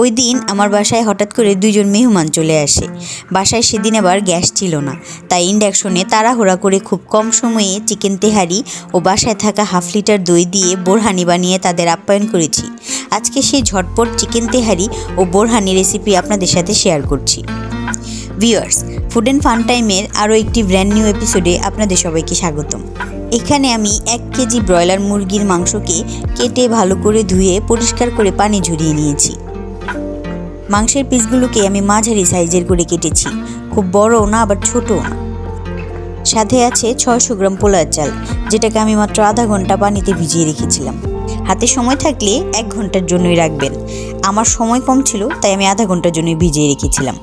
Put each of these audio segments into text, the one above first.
ওই দিন আমার বাসায় হঠাৎ করে দুইজন মেহমান চলে আসে। বাসায় সেদিন আবার গ্যাস ছিল না, তাই ইন্ডাকশনে তাড়াহুড়া করে খুব কম সময়ে চিকেন তেহারি ও বাসায় থাকা হাফ লিটার দই দিয়ে বোরহানি বানিয়ে তাদের আপ্যায়ন করেছি। আজকে সেই ঝটপট চিকেন তেহারি ও বোরহানি রেসিপি আপনাদের সাথে শেয়ার করছি। ভিউয়ার্স ফুড অ্যান্ড ফান টাইমের আরও একটি ব্র্যান্ড নিউ এপিসোডে আপনাদের সবাইকে স্বাগতম। এখানে আমি এক কেজি ব্রয়লার মুরগির মাংসকে কেটে ভালো করে ধুয়ে পরিষ্কার করে পানি ঝরিয়ে নিয়েছি। মাংসের পিসগুলোকে আমি মাঝারি সাইজের করে কেটেছি। খুব বড়ও না, আবার ছোটও না। সাথে আছে ছয়শো গ্রাম পোলার চাল, যেটাকে আমি মাত্র আধা ঘণ্টা পানিতে ভিজিয়ে রেখেছিলাম। হাতে সময় থাকলে এক ঘণ্টার জন্যই রাখবেন। আমার সময় কম ছিল, তাই আমি আধা ঘণ্টার জন্যই ভিজিয়ে রেখেছিলাম।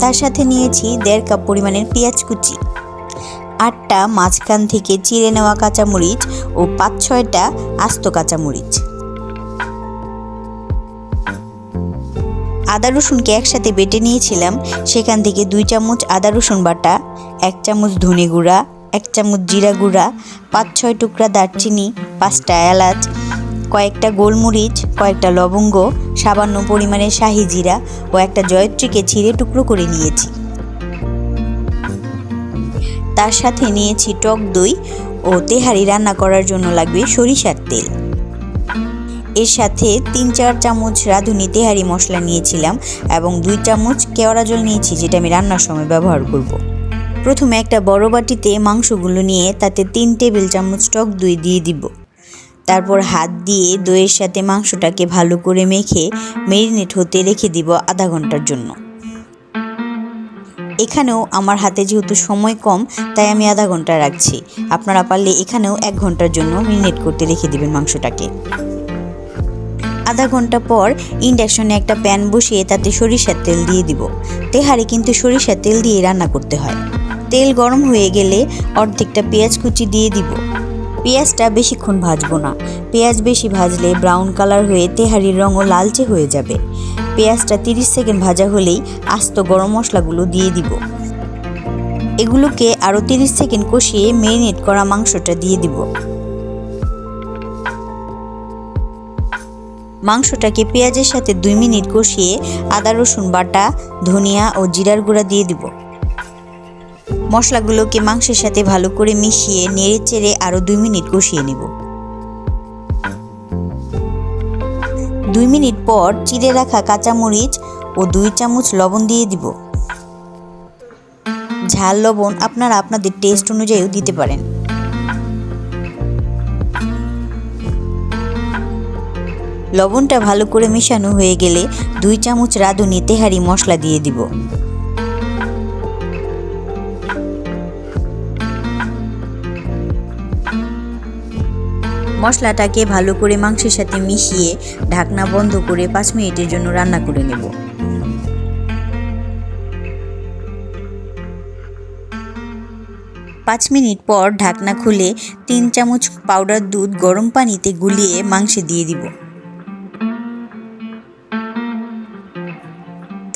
তার সাথে নিয়েছি দেড় কাপ পরিমাণের পেঁয়াজ কুচি, আটটা মাঝখান থেকে চিড়ে নেওয়া কাঁচামরিচ ও পাঁচ ছয়টা আস্ত কাঁচামরিচ। আদা রসুনকে একসাথে বেটে নিয়েছিলাম। সেখান থেকে দুই চামচ আদা রসুন বাটা, এক চামচ ধনে গুঁড়া, এক চামচ জিরা গুঁড়া, পাঁচ ছয় টুকরা দারচিনি, পাঁচটা এলাচ, কয়েকটা গোলমরিচ, কয়েকটা লবঙ্গ, সামান্য পরিমাণে শাহি জিরা ও একটা জয়ত্রীকে ছিঁড়ে টুকরো করে নিয়েছি। তার সাথে নিয়েছি টক দই ও তেহারি রান্না করার জন্য লাগবে সরিষার তেল। এর সাথে তিন চার চামচ রাঁধুনি তেহারি মশলা নিয়েছিলাম এবং দুই চামচ কেওড়া জল নিয়েছি, যেটা আমি রান্নার সময় ব্যবহার করব। প্রথমে একটা বড় বাটিতে মাংসগুলো নিয়ে তাতে তিন টেবিল চামচ টক দই দিয়ে দিব। তারপর হাত দিয়ে দইয়ের সাথে মাংসটাকে ভালো করে মেখে মেরিনেট হতে রেখে দিব আধা ঘণ্টার জন্য। এখানেও আমার হাতে যেহেতু সময় কম, তাই আমি আধা ঘণ্টা রাখছি। আপনারা পারলে এখানেও এক ঘণ্টার জন্য মেরিনেট করতে রেখে দিবেন মাংসটাকে। আধা ঘণ্টা পর ইন্ডাকশনে একটা প্যান বসিয়ে তাতে সরিষার তেল দিয়ে দিব। তেহারে কিন্তু সরিষার তেল দিয়ে রান্না করতে হয়। তেল গরম হয়ে গেলে অর্ধেকটা পেঁয়াজ কুচি দিয়ে দিব। পেঁয়াজটা বেশিক্ষণ ভাজবো না। পেঁয়াজ বেশি ভাজলে ব্রাউন কালার হয়ে তেহারির রঙও লালচে হয়ে যাবে। পেঁয়াজটা তিরিশ সেকেন্ড ভাজা হলেই আস্ত গরম মশলাগুলো দিয়ে দিব। এগুলোকে আরও তিরিশ সেকেন্ড কষিয়ে মেরিনেট করা মাংসটা দিয়ে দিব। মাংসটাকে পেঁয়াজের সাথে দুই মিনিট কষিয়ে আদা, রসুন বাটা, ধনিয়া ও জিরার গুঁড়া দিয়ে দিব। মশলাগুলোকে মাংসের সাথে ভালো করে মিশিয়ে নেড়ে চেড়ে আরও দুই মিনিট কষিয়ে নেব। দুই মিনিট পর চিড়ে রাখা কাঁচামরিচ ও দুই চামচ লবণ দিয়ে দিব। ঝাল লবণ আপনারা আপনাদের টেস্ট অনুযায়ীও দিতে পারেন। লবণটা ভালো করে মেশানো হয়ে গেলে দুই চামচ রাঁধুনি তেহারি মশলা দিয়ে দিব। মশলাটাকে ভালো করে মাংসের সাথে মিশিয়ে ঢাকনা বন্ধ করে পাঁচ মিনিটের জন্য রান্না করে নেব। পাঁচ মিনিট পর ঢাকনা খুলে তিন চামচ পাউডার দুধ গরম পানিতে গুলিয়ে মাংসে দিয়ে দিব।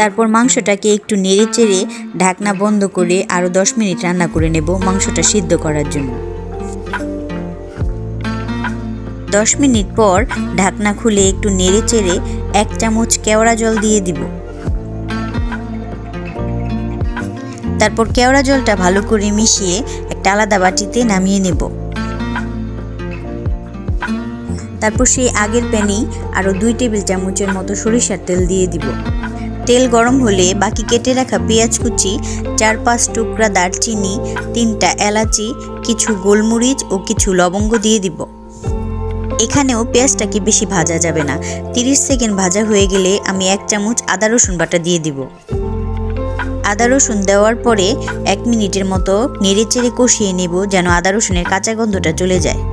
তারপর মাংসটাকে একটু নেড়ে চেড়ে ঢাকনা বন্ধ করে আরও দশ মিনিট রান্না করে নেব মাংসটা সিদ্ধ করার জন্য। দশ মিনিট পর ঢাকনা খুলে একটু নেড়ে চেড়ে এক চামচ কেওড়া জল দিয়ে দিব। তারপর কেওড়া জলটা ভালো করে মিশিয়ে একটা আলাদা বাটিতে নামিয়ে নেব। তারপর সেই আগের প্যানেই আরও দুই টেবিল চামচের মতো সরিষার তেল দিয়ে দিব। তেল গরম হলে বাকি কেটে রাখা পেঁয়াজ কুচি, চার পাঁচ টুকরা দারচিনি, তিনটা এলাচি, কিছু গোলমরিচ ও কিছু লবঙ্গ দিয়ে দিব। এখানেও পেঁয়াজটাকে বেশি ভাজা যাবে না। তিরিশ সেকেন্ড ভাজা হয়ে গেলে আমি এক চামচ আদা রসুন বাটা দিয়ে দিব। আদা রসুন দেওয়ার পরে এক মিনিটের মতো নেড়ে চেড়ে কষিয়ে নেব যেন আদা রসুনের কাঁচা গন্ধটা চলে যায়।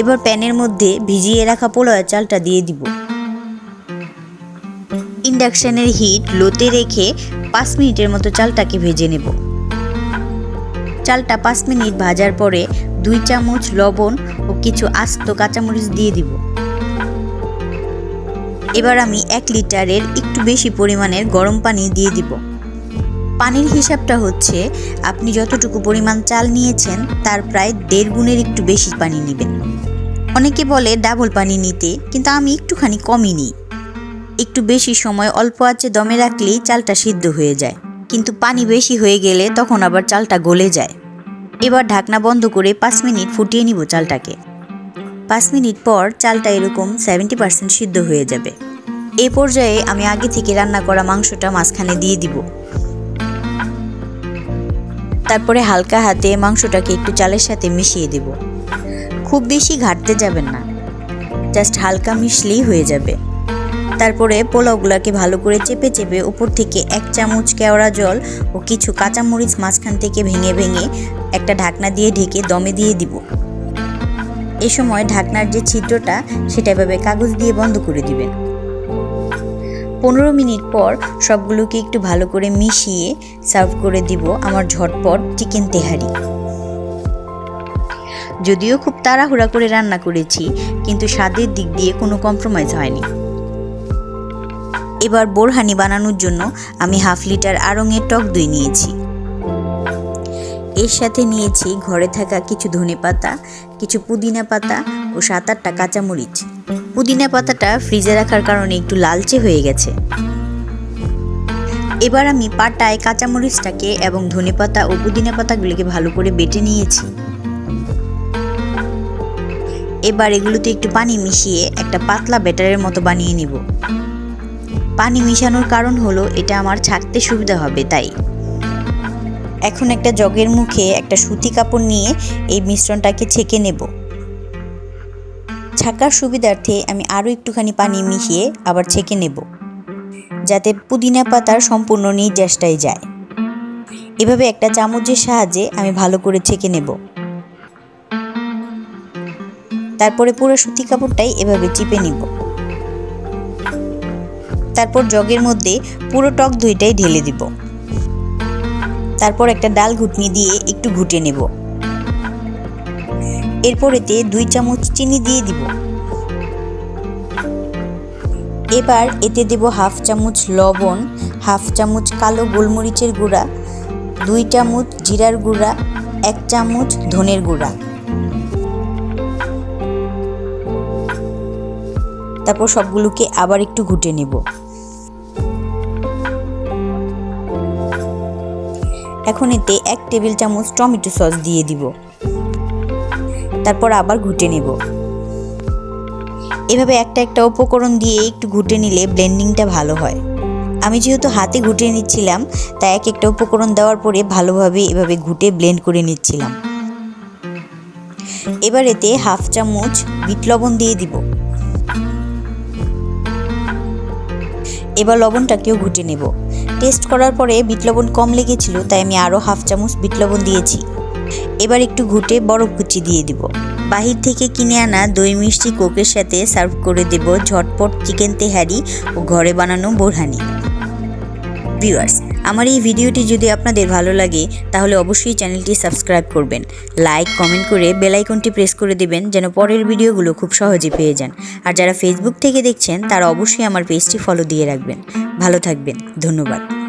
এবার প্যানের মধ্যে ভিজিয়ে রাখা পোলাওয়ের চালটা দিয়ে দিব। ইন্ডাকশনের হিট লোতে রেখে পাঁচ মিনিটের মতো চালটাকে ভেজে নেব। চালটা পাঁচ মিনিট ভাজার পরে দুই চামচ লবণ ও কিছু আস্ত কাঁচামরিচ দিয়ে দিব। এবার আমি এক লিটারের একটু বেশি পরিমাণের গরম পানি দিয়ে দিব। পানির হিসাবটা হচ্ছে, আপনি যতটুকু পরিমাণ চাল নিয়েছেন তার প্রায় দেড় গুণের একটু বেশি পানি নেবেন। অনেকে বলে ডাবল পানি নিতে, কিন্তু আমি একটুখানি কমই নিই। একটু বেশি সময় অল্প আঁচে দমে রাখলেই চালটা সিদ্ধ হয়ে যায়। কিন্তু পানি বেশি হয়ে গেলে তখন আবার চালটা গলে যায়। এবার ঢাকনা বন্ধ করে পাঁচ মিনিট ফুটিয়ে নিব চালটাকে। পাঁচ মিনিট পর চালটা এরকম সেভেন্টি পার্সেন্ট সিদ্ধ হয়ে যাবে। এ পর্যায়ে আমি আগে থেকে রান্না করা মাংসটা মাঝখানে দিয়ে দিব। তারপরে হালকা হাতে মাংসটাকে একটু চালের সাথে মিশিয়ে দেব। খুব বেশি ঘাটতে যাবেন না। জাস্ট হালকা মিশলেই হয়ে যাবে। তারপরে পোলাওগুলোকে ভালো করে চেপে চেপে উপর থেকে এক চামচ কেওড়া জল ও কিছু কাঁচামরিচ মাঝখান থেকে ভেঙে ভেঙে একটা ঢাকনা দিয়ে ঢেকে দমে দিয়ে দিব। এ সময় ঢাকনার যে ছিদ্রটা, সেটা এভাবে কাগজ দিয়ে বন্ধ করে দিবেন। পনেরো মিনিট পর সবগুলোকে একটু ভালো করে মিশিয়ে সার্ভ করে দিব আমার ঝটপট চিকেন তেহারি। যদিও খুব তাড়াহুড়া করে রান্না করেছি, কিন্তু স্বাদের দিক দিয়ে কোনো কম্প্রোমাইজ হয়নি। এবার বোরহানি বানানোর জন্য আমি হাফ লিটার আড়ঙের টক দই নিয়েছি। এর সাথে নিয়েছি ঘরে থাকা কিছু ধনে পাতা, কিছু পুদিনা পাতা ও সাত আটটা কাঁচামরিচ। পুদিনা পাতাটা ফ্রিজে রাখার কারণে একটু লালচে হয়ে গেছে। এবার আমি পাটায় কাঁচামরিচটাকে এবং ধনে পাতা ও পুদিনা পাতাগুলিকে ভালো করে বেটে নিয়েছি। এবার এগুলোতে একটু পানি মিশিয়ে একটা পাতলা ব্যাটারের মতো বানিয়ে নিব। পানি মিশানোর কারণ হলো এটা আমার ছাকতে সুবিধা হবে, তাই। এখন একটা জগের মুখে একটা সুতি কাপড় নিয়ে এই মিশ্রণটাকে ছেঁকে নেব। ছাকার সুবিধার্থে আমি আরও একটুখানি পানি মিশিয়ে আবার ছেঁকে নেব, যাতে পুদিনা পাতার সম্পূর্ণ নির্যাসটাই যায়। এভাবে একটা চামচের সাহায্যে আমি ভালো করে ছেঁকে নেব। তারপরে পুরো সুতি কাপড়টাই এভাবে চিপে নিব। তারপর জগের মধ্যে পুরো টক দইটাই ঢেলে দিব। তারপর একটা ডাল ঘুটনি দিয়ে একটু ঘুটে নেব। এরপর এতে দুই চামচ চিনি দিয়ে দিব। এবার এতে দেব হাফ চামচ লবণ, হাফ চামচ কালো গোলমরিচের গুঁড়া, দুই চামচ জিরার গুঁড়া, এক চামচ ধনের গুঁড়া। তারপর সবগুলোকে আবার একটু ঘুটে নেব। এখন এতে এক টেবিল চামচ টমেটো সস দিয়ে দিব। তারপর আবার ঘুটে নেব। এভাবে একটা একটা উপকরণ দিয়ে একটু ঘুটে নিলে ব্লেন্ডিংটা ভালো হয়। আমি যেহেতু হাতে ঘুটে নিচ্ছিলাম, তাই এক একটা উপকরণ দেওয়ার পরে ভালোভাবে এভাবে ঘুটে ব্লেন্ড করে নিচ্ছিলাম। এবার এতে হাফ চামচ বিট লবণ দিয়ে দিব। এবার লবণটাকেও ঘুটে নেব। টেস্ট করার পরে বিট লবণ কম লেগেছিল, তাই আমি আরও হাফ চামচ বিট লবণ দিয়েছি। এবার একটু ঘুটে বরফ কুচি দিয়ে দিব। বাহির থেকে কিনে আনা দই মিষ্টি কোকের সাথে সার্ভ করে দেব ঝটপট চিকেন তেহারি ও ঘরে বানানো বোরহানি। ভিউয়ার্স আমার এই ভিডিওটি যদি আপনাদের ভালো লাগে, তাহলে অবশ্যই চ্যানেলটি সাবস্ক্রাইব করবেন। লাইক কমেন্ট করে বেল আইকনটি প্রেস করে দেবেন, যেন পরের ভিডিওগুলো খুব সহজে পেয়ে যান। আর যারা ফেসবুক থেকে দেখছেন, তারা অবশ্যই আমার পেজটি ফলো দিয়ে রাখবেন। ভালো থাকবেন। ধন্যবাদ।